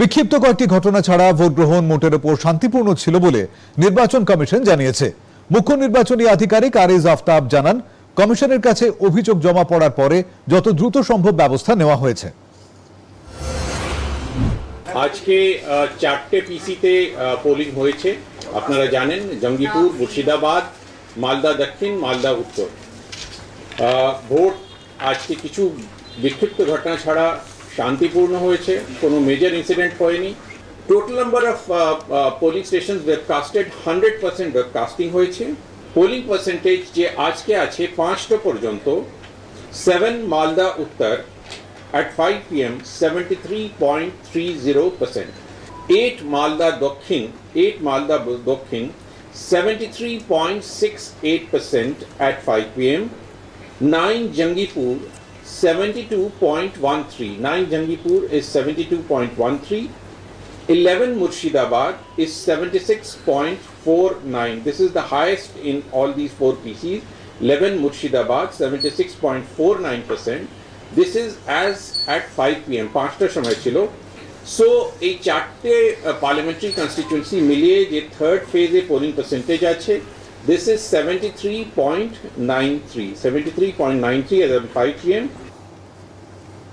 বিক্ষিপ্ত কয়েকটি ঘটনা ছাড়া ভোট গ্রহণ মোটের ওপর শান্তিপূর্ণ ছিল বলে নির্বাচন কমিশন জানিয়েছে। মুখ্য নির্বাচনী আধিকারিক আরিজ আফতাব জানান, কমিশনের কাছে অভিযোগ জমা পড়ার পরে যত দ্রুত সম্ভব ব্যবস্থা নেওয়া হয়েছে। আজকে চারটে পিসিতে পোলিং হয়েছে। আপনারা জানেন, জঙ্গিপুর, মুর্শিদাবাদ, মালদা দক্ষিণ, মালদা উত্তর। ভোট, আজকে কিছু বিক্ষিপ্ত ঘটনা ছাড়া শান্তিপূর্ণ হয়েছে কোনো মেজর ইনসিডেন্ট হয়নি total number of polling station webcasted hundred percent webcasting হয়েছে পোলিং পার্সেন্টেজ যে আজকে আছে পাঁচটা পর্যন্ত সেভেন মালদা উত্তর at 5 p.m. 73.30%. 8 Malda Dokhin, 8 Malda Dokhin, 73.68% at 5 p.m. 9 Jangipur, 72.13. 9 Jangipur is 72.13. 11 Murshidabad is 76.49. This is the highest in all these four PCs. 11 Murshidabad, 76.49%. This is as at 5 pm, পাঁচটার সময় ছিল so এই চারটে পার্লামেন্টারি কনস্টিটিউয়েন্সি মিলিয়ে যে third ফেজে polling percentage আছে this is 73.93. 73.93 as a 5 tm